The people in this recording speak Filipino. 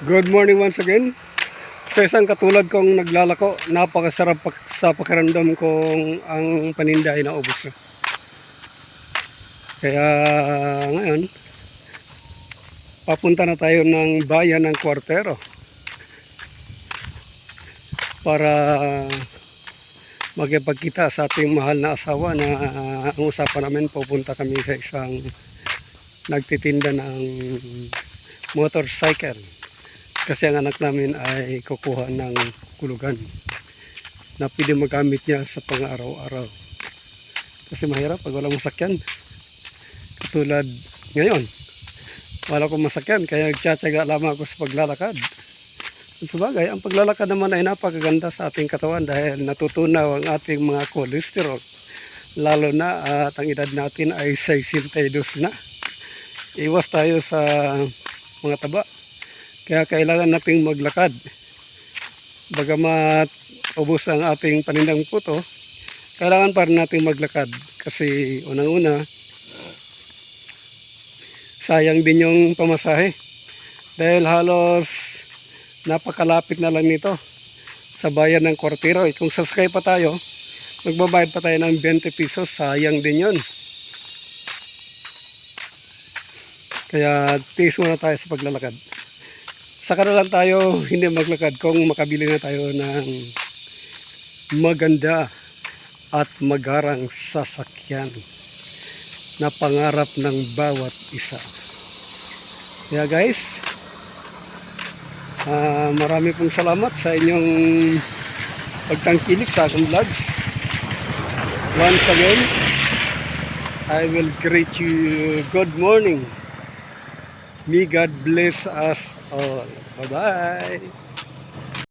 Good morning once again. Sa isang katulad kong naglalako, napakasarap pak- sa pakiramdam kong ang paninda ay naubos na. Kaya ngayon, papunta na tayo ng bayan ng Kwartero para magkipagkita sa ating mahal na asawa na ang usapan namin pupunta kami sa isang nagtitinda ng motorcycle kasi ang anak namin ay kukuha ng kulugan na pwede magamit niya sa pang-araw-araw. Kasi mahirap pag walang masakyan. Katulad ngayon wala akong masakyan kaya nagtsatsaga lamang ako sa paglalakad. Sa bagay, ang paglalakad naman ay napakaganda sa ating katawan dahil natutunaw ang ating mga cholesterol. Lalo na at ang edad natin ay 62 na. Iwas tayo sa mga taba kaya kailangan nating maglakad. Bagamat ubos ang ating panindang puto, kailangan pa rin nating maglakad. Kasi unang-una, sayang din yung pamasahe. Dahil halos napakalapit na lang nito sa bayan ng Cortero. Eh, Kung sasakay pa tayo, magbabayad pa tayo ng 20 pesos, sayang din yun. Kaya tiis muna tayo sa paglalakad saka na tayo hindi maglakad kung makabili na tayo ng maganda at magarang sasakyan na pangarap ng bawat isa. Kaya guys, ah, marami pong salamat sa inyong pagtangkilik sa aking vlogs. Once again, I will greet you good morning. May God bless us all. Bye-bye.